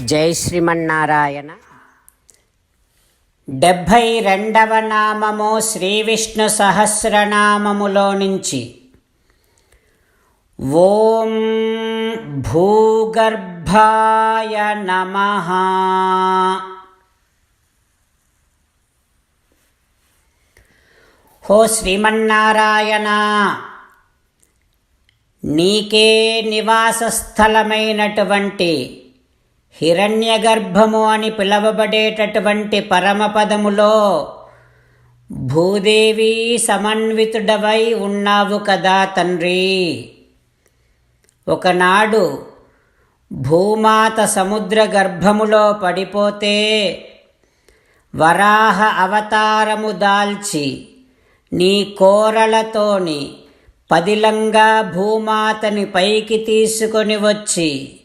జై శ్రీమన్నారాయణ. డెబ్భై రెండవ నామము శ్రీ విష్ణు సహస్రనామములో నుంచి ఓం భూగర్భాయ నమ. హో శ్రీమన్నారాయణ నీకే నివాస స్థలమైనటువంటి హిరణ్యగర్భము అని పిలవబడేటటువంటి పరమపదములో భూదేవి సమన్వితుడవై ఉన్నావు కదా తండ్రి. ఒకనాడు భూమాత సముద్ర గర్భములో పడిపోతే వరాహ అవతారము దాల్చి నీ కోరలతోని పదిలంగా భూమాతని పైకి తీసుకొని వచ్చి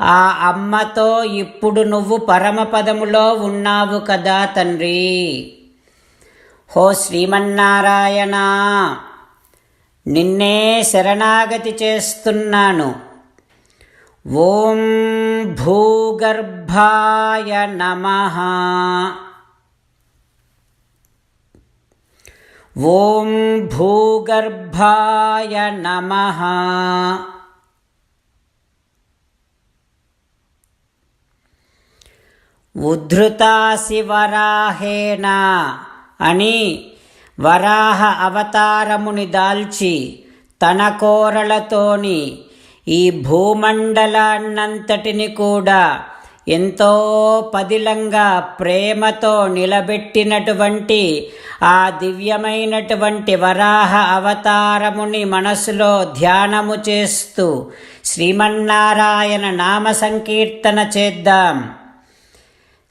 ఆ అమ్మతో ఇప్పుడు నువ్వు పరమపదములో ఉన్నావు కదా తండ్రి. హో శ్రీమన్నారాయణ నిన్నే శరణాగతి చేస్తున్నాను. ఓం భూగర్భాయ నమః. ఓం భూగర్భాయ నమః. ఉద్ధృతాసి వరాహేనా అని వరాహ అవతారముని దాల్చి తన కోరలతోని ఈ భూమండలాన్నంతటిని కూడా ఎంతో పదిలంగా ప్రేమతో నిలబెట్టినటువంటి ఆ దివ్యమైనటువంటి వరాహ అవతారముని మనసులో ధ్యానము చేస్తూ శ్రీమన్నారాయణ నామ సంకీర్తన చేద్దాం.